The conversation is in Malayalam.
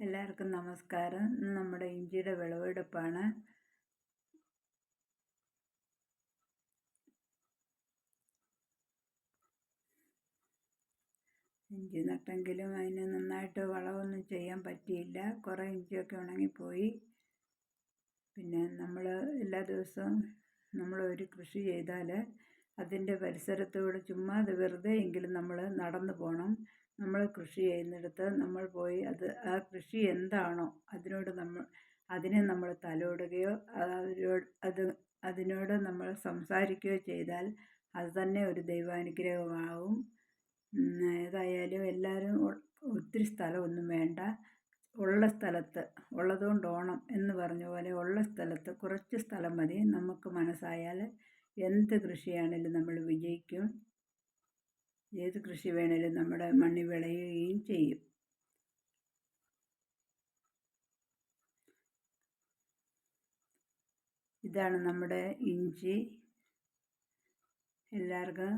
എല്ലാവർക്കും നമസ്കാരം. നമ്മുടെ ഇഞ്ചിയുടെ വിളവെടുപ്പാണ്. ഇഞ്ചി നട്ടെങ്കിലും അതിന് നന്നായിട്ട് വളവൊന്നും ചെയ്യാൻ പറ്റിയില്ല. കുറേ ഇഞ്ചിയൊക്കെ ഉണങ്ങിപ്പോയി. പിന്നെ നമ്മൾ എല്ലാ ദിവസവും നമ്മൾ ഒരു കൃഷി ചെയ്താൽ അതിന്റെ പരിസരത്തോട് ചുമ്മാ അത് വെറുതെ എങ്കിലും നമ്മൾ നടന്നു പോകണം നമ്മൾ കൃഷി ചെയ്യുന്നിടത്ത് നമ്മൾ പോയി അത് ആ കൃഷി എന്താണോ അതിനോട് നമ്മൾ അതിനെ നമ്മൾ തലോടുകയോ അത് അതിനോട് നമ്മൾ സംസാരിക്കുകയോ ചെയ്താൽ അത് തന്നെ ഒരു ദൈവാനുഗ്രഹമാവും. ഏതായാലും എല്ലാവരും ഒത്തിരി സ്ഥലമൊന്നും വേണ്ട. ഉള്ള സ്ഥലത്ത് ഉള്ളതുകൊണ്ട് ഓണം എന്ന് പറഞ്ഞ പോലെ ഉള്ള സ്ഥലത്ത് കുറച്ച് സ്ഥലം മതി. നമുക്ക് മനസ്സായാൽ എന്ത് കൃഷിയാണെങ്കിലും നമ്മൾ വിജയിക്കും. ഏത് കൃഷി വേണേലും നമ്മുടെ മണ്ണിൽ വിളയുകയും ചെയ്യും. ഇതാണ് നമ്മുടെ ഇഞ്ചി. എല്ലാവർക്കും